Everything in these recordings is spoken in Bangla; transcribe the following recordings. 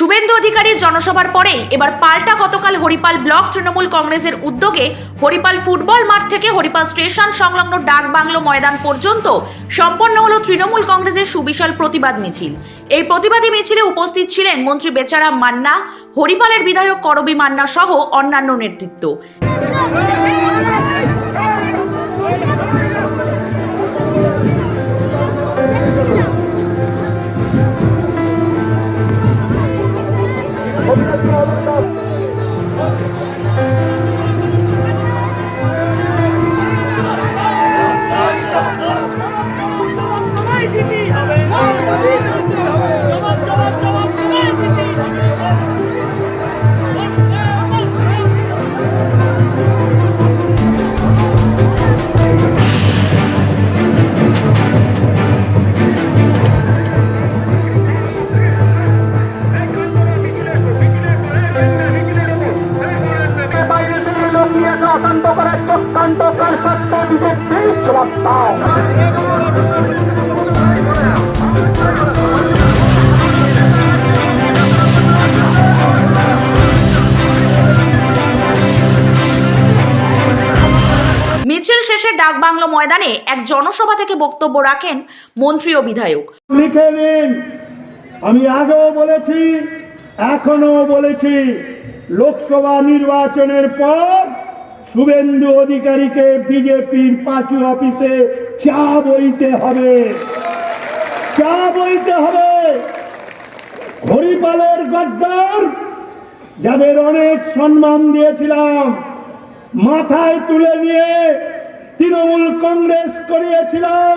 শুভেন্দু অধিকারীর জনসভার পরেই এবার পাল্টা গতকাল হরিপাল ব্লক তৃণমূল কংগ্রেসের উদ্যোগে হরিপাল ফুটবল মাঠ থেকে হরিপাল স্টেশন সংলগ্ন ডাক বাংলো ময়দান পর্যন্ত সম্পন্ন হল তৃণমূল কংগ্রেসের সুবিশাল প্রতিবাদ মিছিল। এই প্রতিবাদী মিছিলে উপস্থিত ছিলেন মন্ত্রী বেচারাম মান্না, হরিপালের বিধায়ক করবী মান্না সহ অন্যান্য নেতৃত্ব। মিছিল শেষে ডাক বাংলো ময়দানে এক জনসভা থেকে বক্তব্য রাখেন মন্ত্রী ও বিধায়ক। লিখে নিন। আমি আগেও বলেছি এখনও বলেছি, লোকসভা নির্বাচনের পর শুভেন্দু অধিকারীকে বিজেপির পাঁচু অফিসে চা বইতে হবে। চা বইতে হবে। হরিপালের গদ্দার, যাদের অনেক সম্মান দিয়েছিলাম, মাথায় তুলে নিয়ে তৃণমূল কংগ্রেস করিয়েছিলাম।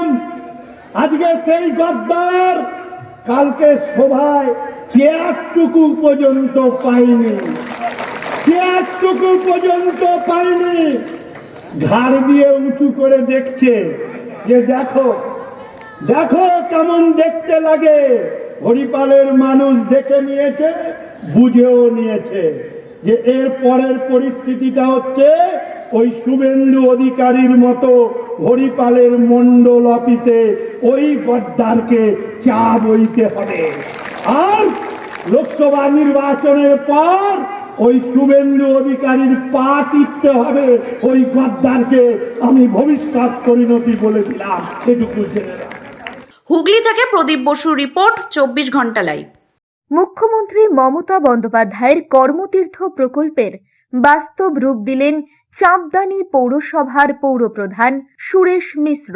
আজকে সেই গদ্দার কালকে সভায় চেয়ারটুকু পর্যন্ত পাইনি। চেয়ারটুকু পর্যন্ত পাইনি ঘাড় দিয়ে উঁচু করে দেখছে যে দেখো দেখো কেমন দেখতে লাগে। হরিপালের মানুষ দেখে নিয়েছে, বুঝেও নিয়েছে যে এর পরের পরিস্থিতিটা হচ্ছে ওই শুভেন্দু অধিকারীর মতো হরিপালের মন্ডল অফিসে ওই গদ্দারকে চা বইতে হবে। আর লোকসভা নির্বাচনের পর ওই শুভেন্দু অধিকারীর পা টিপতে হবে। ওই গদ্দারকে আমি ভবিষ্যৎ পরিণতি বলে দিলাম। এটুকু জেনে হুগলি থেকে প্রদীপ বসুর রিপোর্ট চব্বিশ ঘণ্টা লাইভ। মুখ্যমন্ত্রী মমতা বন্দ্যোপাধ্যায়ের কর্মতীর্থ প্রকল্পের বাস্তব রূপ দিলেন চাঁদদানি পৌরসভার পৌরপ্রধান সুরেশ মিশ্র।